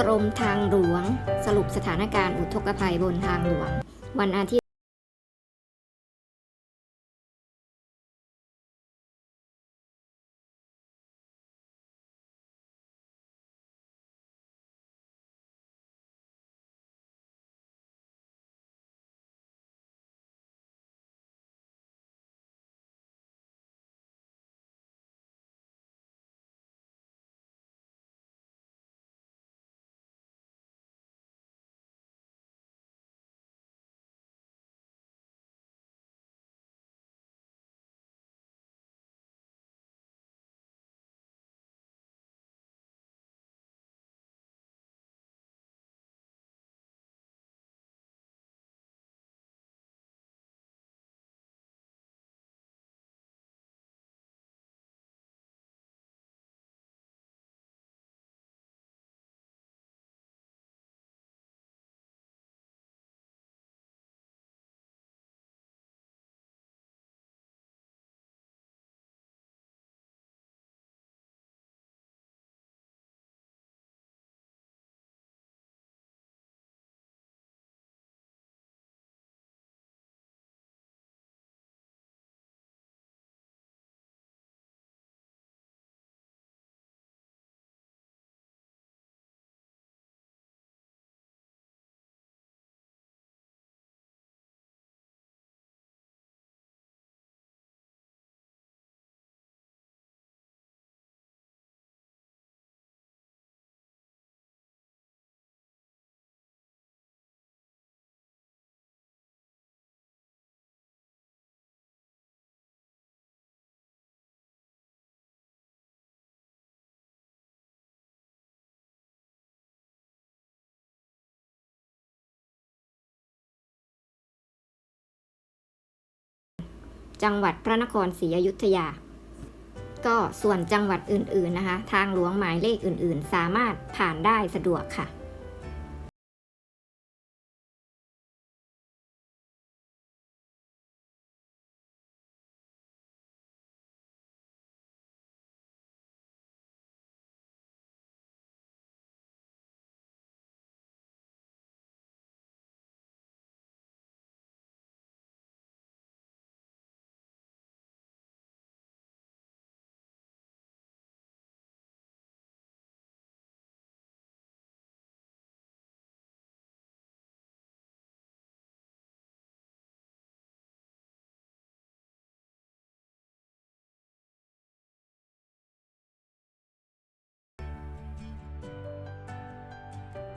กรมทางหลวง สรุปสถานการณ์อุทกภัยบนทางหลวง วันอาทิตย์ จังหวัดพระนครศรีอยุธยา ก็ส่วนจังหวัดอื่นๆนะคะ ทางหลวงหมายเลขอื่นๆ สามารถผ่านได้สะดวกค่ะ